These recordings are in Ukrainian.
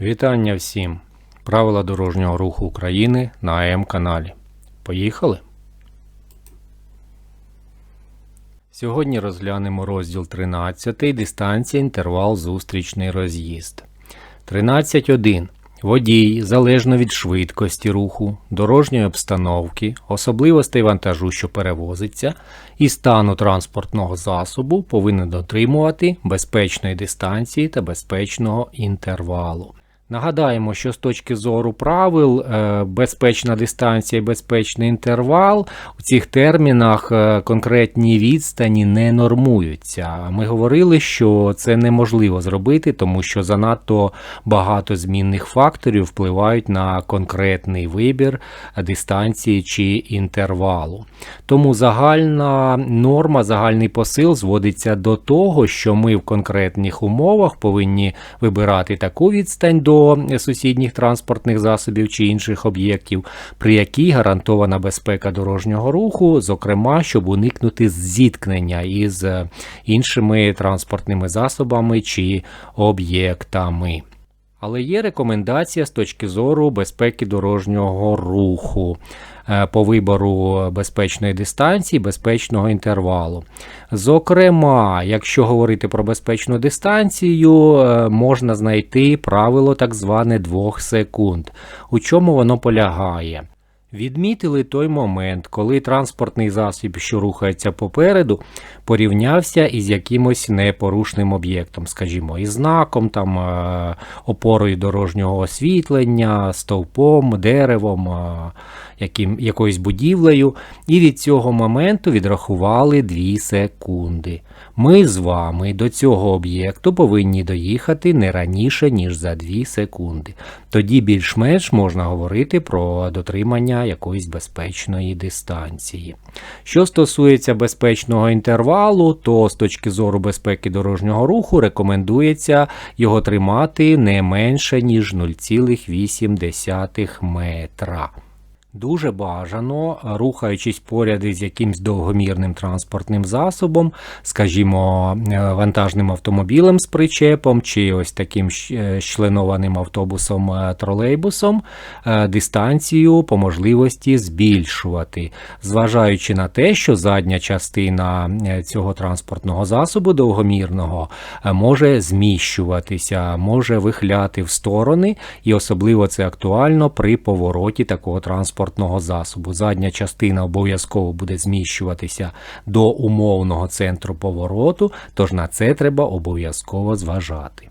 Вітання всім! Правила дорожнього руху України на АМ каналі. Поїхали! Сьогодні розглянемо розділ 13 дистанція інтервал зустрічний роз'їзд. 13.1. Водій, залежно від швидкості руху, дорожньої обстановки, особливостей вантажу, що перевозиться, і стану транспортного засобу повинен дотримувати безпечної дистанції та безпечного інтервалу. Нагадаємо, що з точки зору правил е, безпечна дистанція і безпечний інтервал у цих термінах е, конкретні відстані не нормуються. Ми говорили, що це неможливо зробити, тому що занадто багато змінних факторів впливають на конкретний вибір дистанції чи інтервалу. Тому загальна норма, загальний посил зводиться до того, що ми в конкретних умовах повинні вибирати таку відстань до сусідніх транспортних засобів чи інших об'єктів, при якій гарантована безпека дорожнього руху, зокрема, щоб уникнути зіткнення із іншими транспортними засобами чи об'єктами. Але є рекомендація з точки зору безпеки дорожнього руху е, по вибору безпечної дистанції, безпечного інтервалу. Зокрема, якщо говорити про безпечну дистанцію, е, можна знайти правило так зване 2 секунд. У чому воно полягає? Відмітили той момент, коли транспортний засіб, що рухається попереду, порівнявся із якимось непорушним об'єктом, скажімо, із знаком, там, е, опорою дорожнього освітлення, стовпом, деревом, е, яким, якоюсь будівлею, і від цього моменту відрахували 2 секунди. Ми з вами до цього об'єкту повинні доїхати не раніше, ніж за 2 секунди. Тоді більш-менш можна говорити про дотримання якоїсь безпечної дистанції. Що стосується безпечного інтервалу, то з точки зору безпеки дорожнього руху рекомендується його тримати не менше, ніж 0,8 метра. Дуже бажано, рухаючись поряд із якимсь довгомірним транспортним засобом, скажімо, е, вантажним автомобілем з причепом, чи ось таким е, членованим автобусом е, тролейбусом, дистанцію по можливості збільшувати, зважаючи на те, що задня частина цього транспортного засобу довгомірного може зміщуватися, може вихляти в сторони, і особливо це актуально при повороті такого транспортного засобу. Задня частина обов'язково буде зміщуватися до умовного центру повороту, тож на це треба обов'язково зважати.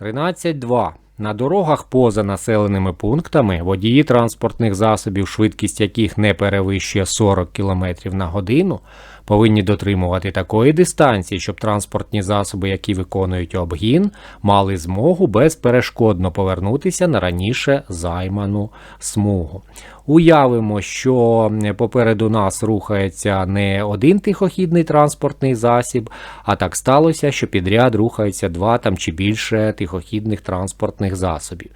13.2. На дорогах поза населеними пунктами водії транспортних засобів, швидкість яких не перевищує 40 км на годину, повинні дотримувати такої дистанції, щоб транспортні засоби, які виконують обгін, мали змогу безперешкодно повернутися на раніше займану смугу. Уявимо, що попереду нас рухається не один тихохідний транспортний засіб, а так сталося, що підряд рухаються два там чи більше тихохідних транспортних засобів.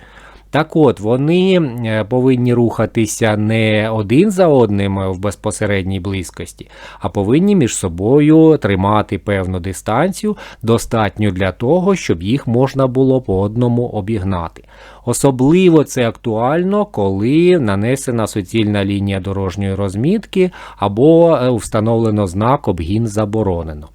Так от, вони е, повинні рухатися не один за одним в безпосередній близькості, а повинні між собою тримати певну дистанцію, достатню для того, щоб їх можна було по одному обігнати. Особливо це актуально, коли нанесена суцільна лінія дорожньої розмітки або е, встановлено знак обгін заборонено.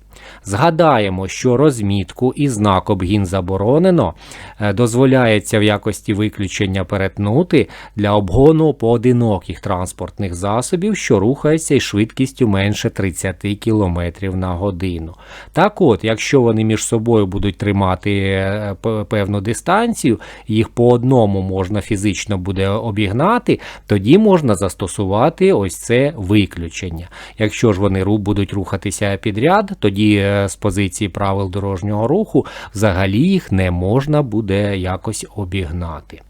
Згадаємо, що розмітку і знак обгін заборонено е, дозволяється в якості виключення перетнути для обгону поодиноких транспортних засобів, що рухаються із швидкістю менше 30 км на годину. Так от, якщо вони між собою будуть тримати е, певну дистанцію, їх по одному можна фізично буде обігнати, тоді можна застосувати ось це виключення. Якщо ж вони будуть рухатися підряд, тоді е, з позиції правил дорожнього руху взагалі їх не можна буде якось обігнати.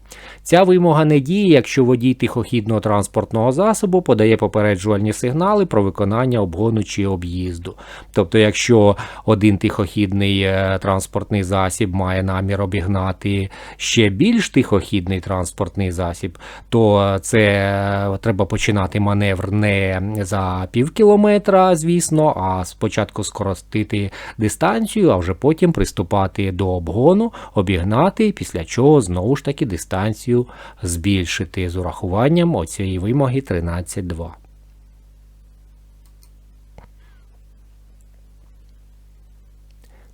Ця вимога не діє, якщо водій тихохідного транспортного засобу подає попереджувальні сигнали про виконання обгону чи об'їзду. Тобто, якщо один тихохідний е, транспортний засіб має намір обігнати ще більш тихохідний транспортний засіб, то це е, треба починати маневр не за пів кілометра, звісно, а спочатку скоростити дистанцію, а вже потім приступати до обгону, обігнати, після чого знову ж таки дистанцію збільшити з урахуванням оцієї вимоги 13.2.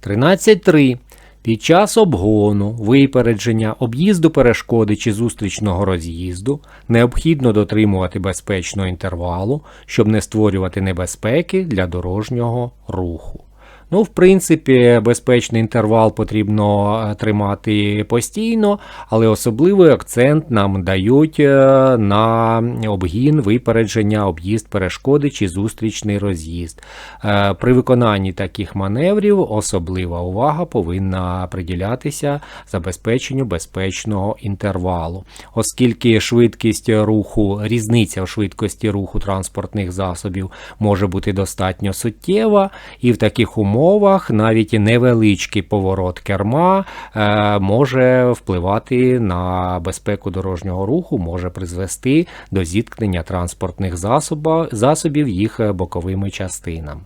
Тринадцять три. Під час обгону, випередження, об'їзду перешкоди чи зустрічного роз'їзду необхідно дотримувати безпечного інтервалу, щоб не створювати небезпеки для дорожнього руху. Ну, в принципі, безпечний інтервал потрібно е, тримати постійно, але особливий акцент нам дають е, на обгін, випередження, об'їзд перешкоди чи зустрічний роз'їзд. Е, При виконанні таких маневрів особлива увага повинна приділятися забезпеченню безпечного інтервалу, оскільки швидкість руху, різниця в швидкості руху транспортних засобів може бути достатньо суттєва, і в таких умовах умовах навіть невеличкий поворот керма е, може впливати на безпеку дорожнього руху, може призвести до зіткнення транспортних засобів, засобів їх боковими частинами.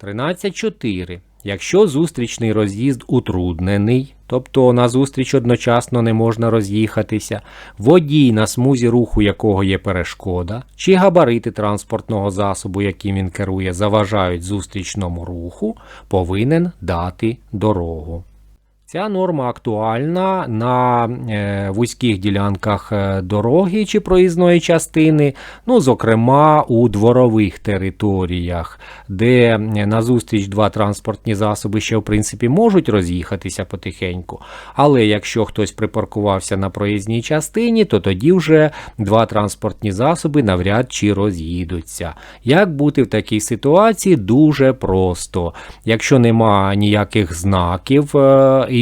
13.4. Якщо зустрічний роз'їзд утруднений, тобто на зустріч одночасно не можна роз'їхатися, водій, на смузі руху якого є перешкода, чи габарити транспортного засобу, яким він керує, заважають зустрічному руху, повинен дати дорогу. Ця норма актуальна на е, вузьких ділянках е, дороги чи проїзної частини, ну, зокрема у дворових територіях, де е, назустріч два транспортні засоби ще в принципі можуть роз'їхатися потихеньку. Але якщо хтось припаркувався на проїзній частині, то тоді вже два транспортні засоби навряд чи роз'їдуться. Як бути в такій ситуації? Дуже просто. Якщо нема ніяких знаків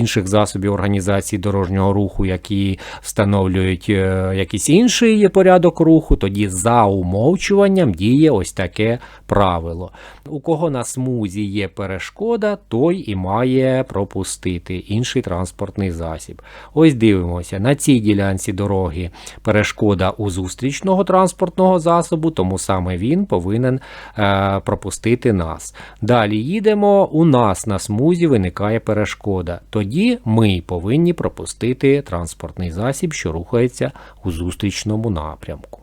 інших засобів організації дорожнього руху, які встановлюють е, якийсь інший порядок руху, тоді за умовчуванням діє ось таке правило. У кого на смузі є перешкода, той і має пропустити інший транспортний засіб. Ось дивимося, на цій ділянці дороги перешкода у зустрічного транспортного засобу, тому саме він повинен е, пропустити нас. Далі їдемо, у нас на смузі виникає перешкода. Тоді ми повинні пропустити транспортний засіб, що рухається у зустрічному напрямку.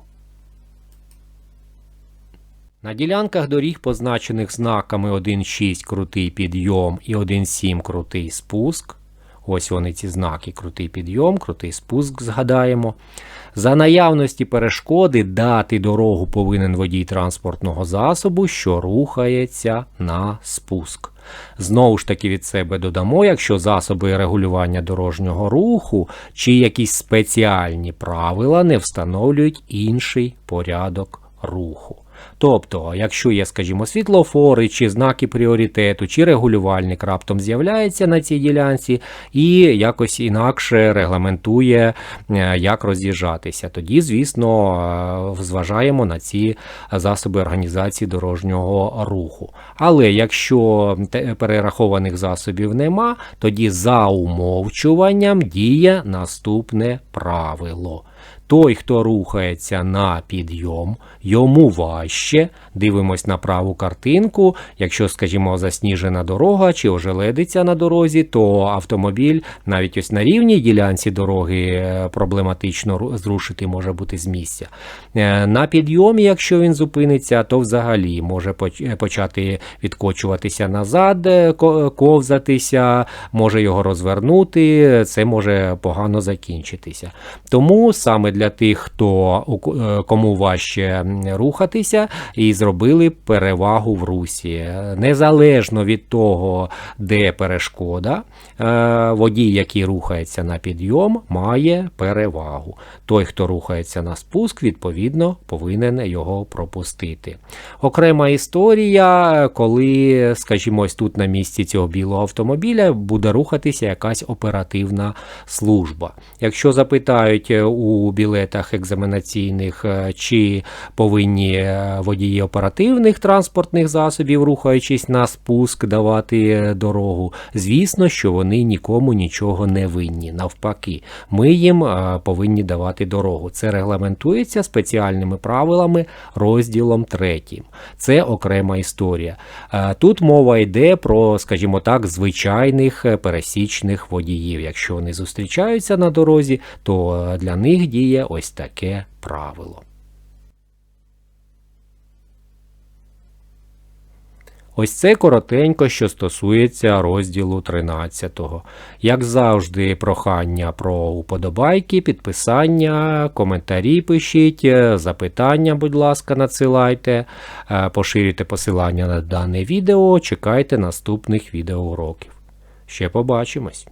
На ділянках доріг, позначених знаками 1.6 крутий підйом і 1.7 крутий спуск. Ось вони ці знаки: крутий підйом, крутий спуск, згадаємо. За наявності перешкоди дати дорогу повинен водій транспортного засобу, що рухається на спуск. Знову ж таки від себе додамо, якщо засоби регулювання дорожнього руху чи якісь спеціальні правила не встановлюють інший порядок руху. Тобто, якщо є, скажімо, світлофори, чи знаки пріоритету, чи регулювальник раптом з'являється на цій ділянці і якось інакше регламентує, е, як роз'їжджатися, тоді, звісно, е, зважаємо на ці засоби організації дорожнього руху. Але якщо перерахованих засобів нема, тоді за умовчуванням діє наступне правило. Той, хто рухається на підйом, йому важче. Дивимось на праву картинку. Якщо, скажімо, засніжена дорога чи ожеледиться на дорозі, то автомобіль навіть ось на рівній ділянці дороги е, проблематично зрушити може бути з місця. Е, на підйомі, якщо він зупиниться, то взагалі може е, почати відкочуватися назад, ковзатися, може його розвернути, це може погано закінчитися. Тому саме для тих, хто е, кому важче рухатися, і зробили перевагу в русі. Незалежно від того, де перешкода, е, водій, який рухається на підйом, має перевагу. Той, хто рухається на спуск, відповідно, повинен його пропустити. Окрема історія, коли, скажімо, ось тут на місці цього білого автомобіля буде рухатися якась оперативна служба. Якщо запитають е, у білетах екзаменаційних, е, чи повинні е, водії оперативних транспортних засобів, рухаючись на спуск, давати е, дорогу, звісно, що вони нікому нічого не винні. Навпаки, ми їм повинні давати дорогу. Це регламентується спеціальними правилами розділом 3. Це окрема історія. Тут мова йде про, скажімо так, звичайних пересічних водіїв. Якщо вони зустрічаються на дорозі, то для них діє ось таке правило. Ось це коротенько, що стосується розділу 13. Як завжди, прохання про уподобайки, підписання, коментарі пишіть, е, запитання, будь ласка, надсилайте, е, поширюйте посилання на дане відео, чекайте наступних відеоуроків. Ще побачимось!